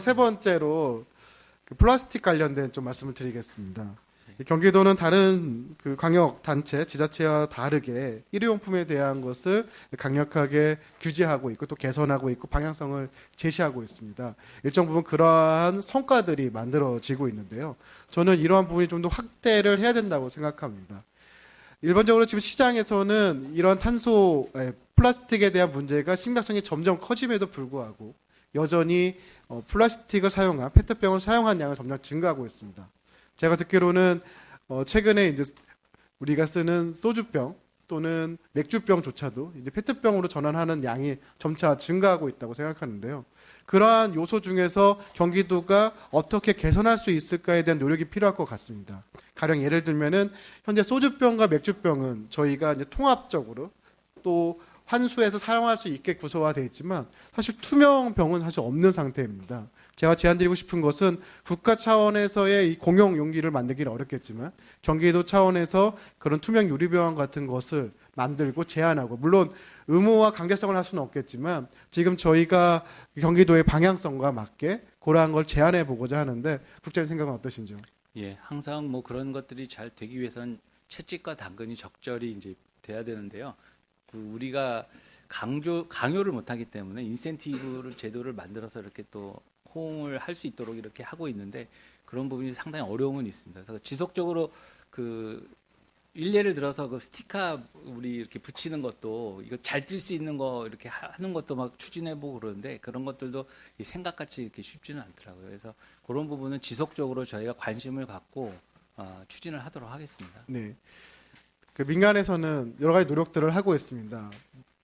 세 번째로 그 플라스틱 관련된 좀 말씀을 드리겠습니다. 경기도는 다른 그 광역 단체 지자체와 다르게 일회용품에 대한 것을 강력하게 규제하고 있고 또 개선하고 있고 방향성을 제시하고 있습니다. 일정 부분 그러한 성과들이 만들어지고 있는데요. 저는 이러한 부분이 좀 더 확대를 해야 된다고 생각합니다. 일반적으로 지금 시장에서는 이런 탄소 에, 플라스틱에 대한 문제가 심각성이 점점 커짐에도 불구하고 여전히 어, 플라스틱을 사용한 페트병을 사용한 양은 점점 증가하고 있습니다. 제가 듣기로는 어, 최근에 이제 우리가 쓰는 소주병 또는 맥주병조차도 이제 페트병으로 전환하는 양이 점차 증가하고 있다고 생각하는데요. 그러한 요소 중에서 경기도가 어떻게 개선할 수 있을까에 대한 노력이 필요할 것 같습니다. 가령 예를 들면은 현재 소주병과 맥주병은 저희가 이제 통합적으로 또 환수해서 사용할 수 있게 구조화되어 있지만 사실 투명 병은 사실 없는 상태입니다. 제가 제안드리고 싶은 것은 국가 차원에서의 이 공용 용기를 만들기는 어렵겠지만 경기도 차원에서 그런 투명 유리병 같은 것을 만들고 제안하고 물론 의무와 강제성을 할 수는 없겠지만 지금 저희가 경기도의 방향성과 맞게 그러한 걸 제안해 보고자 하는데 국장님 생각은 어떠신지요? 예, 항상 뭐 그런 것들이 잘 되기 위해서는 채찍과 당근이 적절히 이제 돼야 되는데요. 그 우리가 강조 강요를 못 하기 때문에 인센티브를 제도를 만들어서 이렇게 또 호응을 할 수 있도록 이렇게 하고 있는데 그런 부분이 상당히 어려움은 있습니다. 그래서 지속적으로 그 일례를 들어서 그 스티커 우리 이렇게 붙이는 것도 이거 잘뛸수 있는 거 이렇게 하- 하는 것도 막 추진해 보고 그러는데 그런 것들도 이 생각같이 이렇게 쉽지는 않더라고요. 그래서 그런 부분은 지속적으로 저희가 관심을 갖고 어, 추진을 하도록 하겠습니다. 네. 그 민간에서는 여러 가지 노력들을 하고 있습니다.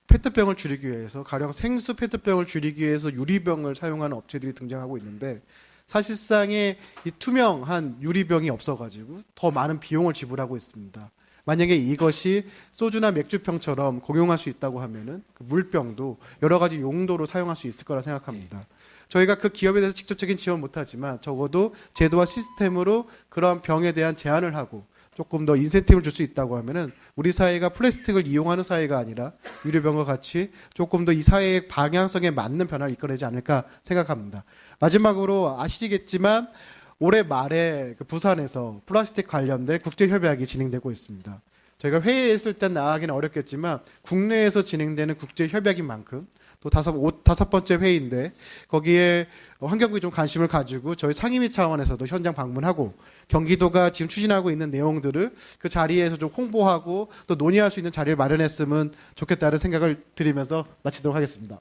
페트병을 줄이기 위해서 가령 생수 페트병을 줄이기 위해서 유리병을 사용하는 업체들이 등장하고 있는데 사실상의 이 투명한 유리병이 없어가지고 더 많은 비용을 지불하고 있습니다. 만약에 이것이 소주나 맥주병처럼 공용할 수 있다고 하면은 그 물병도 여러 가지 용도로 사용할 수 있을 거라 생각합니다. 저희가 그 기업에 대해서 직접적인 지원 못하지만 적어도 제도와 시스템으로 그런 병에 대한 제한을 하고 조금 더 인센티브를 줄 수 있다고 하면은 우리 사회가 플라스틱을 이용하는 사회가 아니라 유료병과 같이 조금 더 이 사회의 방향성에 맞는 변화를 이끌어내지 않을까 생각합니다. 마지막으로 아시겠지만 올해 말에 그 부산에서 플라스틱 관련된 국제 협약이 진행되고 있습니다. 저희가 회의에 있을 땐 나가기는 어렵겠지만 국내에서 진행되는 국제 협약인 만큼 또 다섯 오- 다섯 번째 회의인데 거기에 환경부에 좀 관심을 가지고 저희 상임위 차원에서도 현장 방문하고 경기도가 지금 추진하고 있는 내용들을 그 자리에서 좀 홍보하고 또 논의할 수 있는 자리를 마련했으면 좋겠다는 생각을 드리면서 마치도록 하겠습니다.